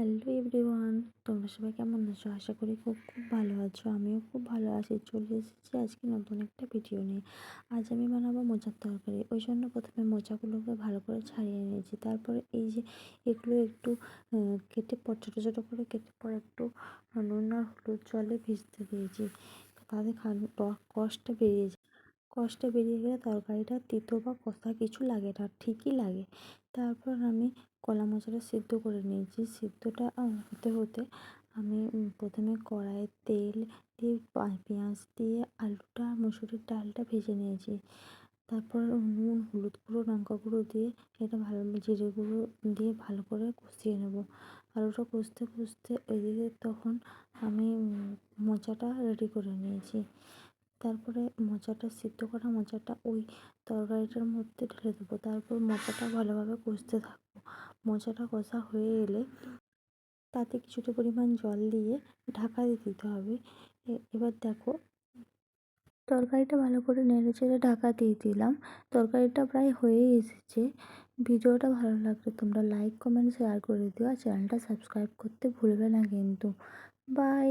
Hello everyone, তোমরা সবাই কেমন আছো? আশা করি খুব খুব ভালো আছো, আমিও খুব ভালো আছি। চলে এসেছি আজকে নতুন একটা ভিডিও নিয়ে। আজ আমি বানাবো মোচার তরকারি। ওই জন্য প্রথমে মোচাগুলোকে ভালো করে ছাড়িয়ে নিয়েছি। তারপরে এই যে এগুলো একটু কেটে পর, ছোটো ছোটো করে কেটে পর একটু নুন আর হলুদ জলে ভিজতে দিয়েছি। তাতে খান কষটা বেরিয়ে যায়। কষটা বেরিয়ে গেলে তরকারিটা তিতো বা কষা কিছু লাগে না, ঠিকই লাগে। তারপর আমি কলা মোচাটা সিদ্ধ করে নিয়েছি। সিদ্ধটা হতে হতে আমি প্রথমে কড়াইয়ে তেল দিয়ে পেঁয়াজ দিয়ে আলুটা, মুসুরির ডালটা ভেজে নিয়েছি। তারপর নুন, হলুদ গুঁড়ো, লঙ্কা গুঁড়ো দিয়ে এটা ভালো, জিরে গুঁড়ো দিয়ে ভালো করে কষিয়ে নেব। আলুটা কষতে কষতে এদিকে তখন আমি মোচাটা রেডি করে নিয়েছি। তারপরে মোচাটা, সিদ্ধ করা মোচাটা ওই তরকারিটার মধ্যে ঢেলে দেবো। তারপর মোচাটা ভালোভাবে কষতে থাকব মোচাটা কষা হয়ে এলে তাতে কিছুটা পরিমাণ জল দিয়ে ঢাকা দিয়ে দিতে হবে। এবার দেখো, তরকারিটা ভালো করে নেড়ে চেড়ে ঢাকা দিয়ে দিলাম। তরকারিটা প্রায় হয়ে এসেছে। ভিডিওটা ভালো লাগলে তোমরা লাইক, কমেন্ট, শেয়ার করে দিও। আর চ্যানেলটা সাবস্ক্রাইব করতে ভুলবে না কিন্তু। বাই।